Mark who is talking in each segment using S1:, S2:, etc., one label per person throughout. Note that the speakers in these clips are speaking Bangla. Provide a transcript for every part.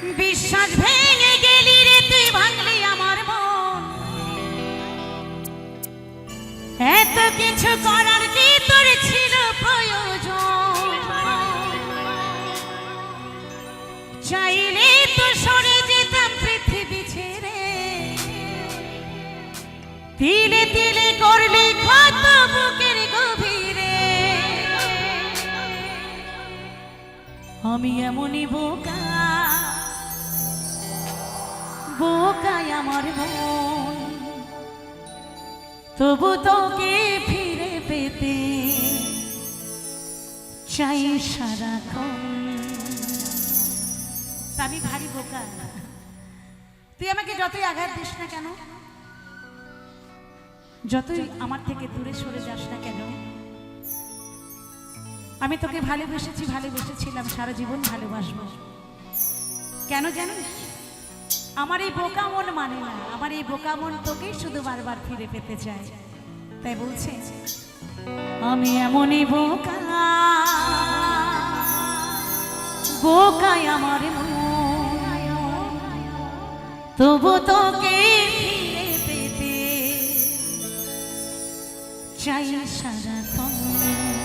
S1: বিশ্বাস ভেঙে গেলি রে, তুই ভাঙলি আমার মন। এত কিছু করার কি তোর ছিল প্রয়োজন? চাইলে তো সরে যেতাম পৃথিবী ছেড়ে। তিলে তিলে করলি ক্ষত বুকের গভীরে। আমি এমনই বোকা বোকাই আমার মন। তবু তোকে ফিরে পেতে চাই সারাক্ষণ। আমি ভারী বোকা। তুই আমাকে যতই আঘাত দিস না কেন, যতই আমার থেকে দূরে সরে যাস না কেন, আমি তোকে ভালোবেসেছি, ভালোবেসেছিলাম, সারা জীবন ভালোবাসবো। কেন জানিস? আমার এই বোকা মন মানে না। আমার এই বোকা মন তোকেই শুধু বারবার ফিরে পেতে চায়। তাই বলছে, আমি এমনই বোকা, বোকাই আমার তবু তোকে চাই সারাক্ষণ। বিশ্বাস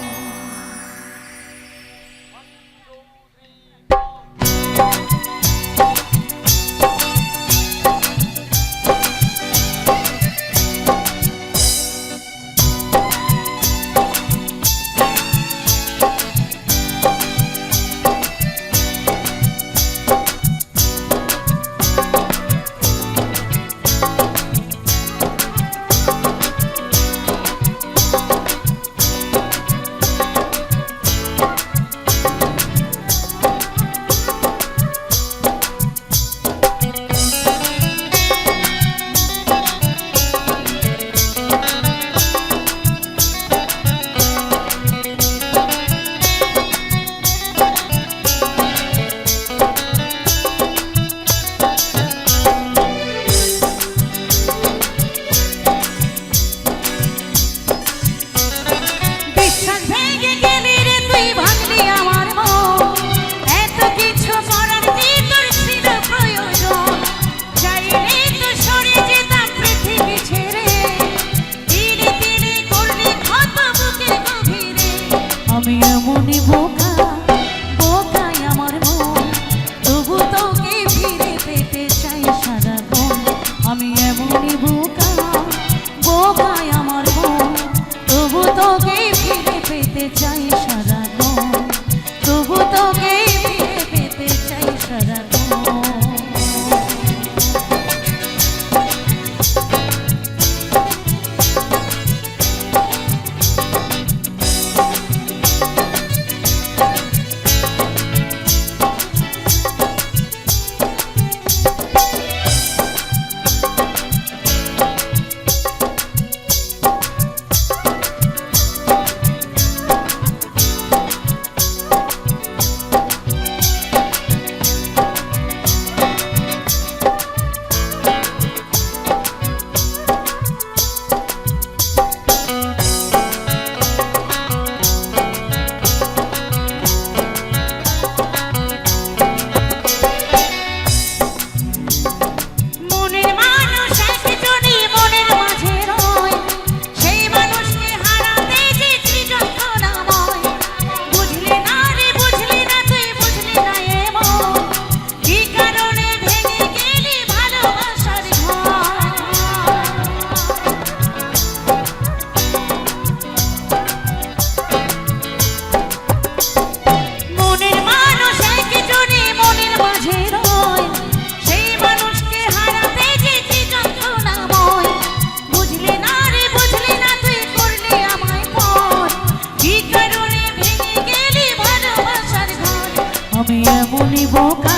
S1: আমি এমনই বোকা,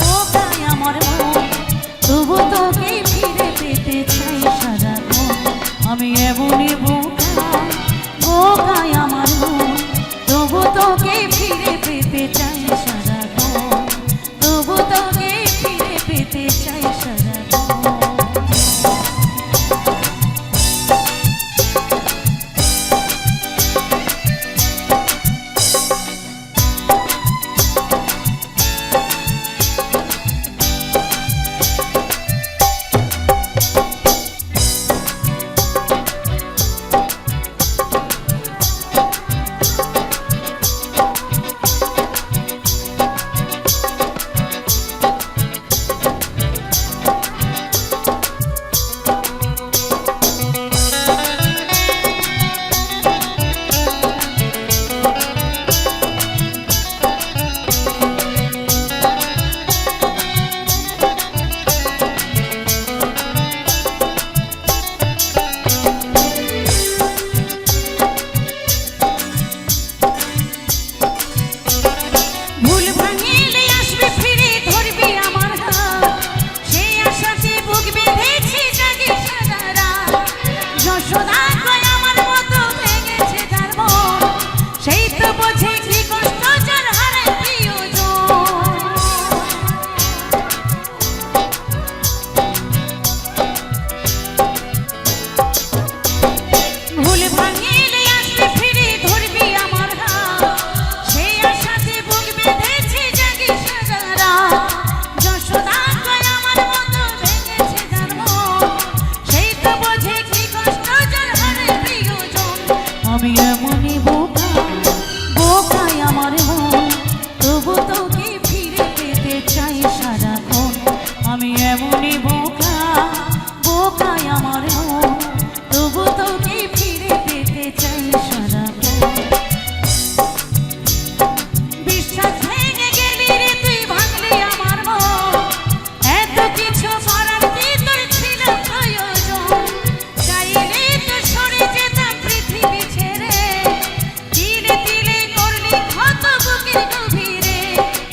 S1: বোকাই আমার মন। তবু তোকে ফিরে পেতে চাই সারা আমি এমনই বোকা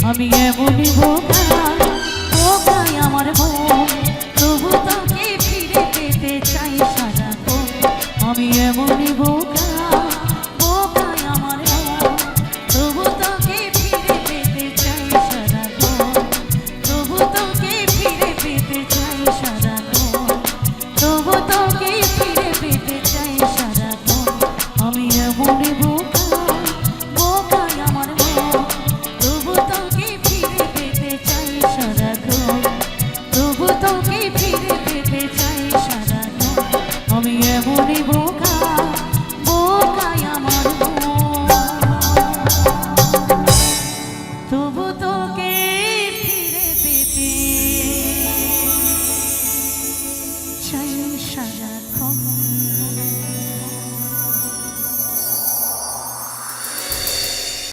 S1: আমি এমনই বোকা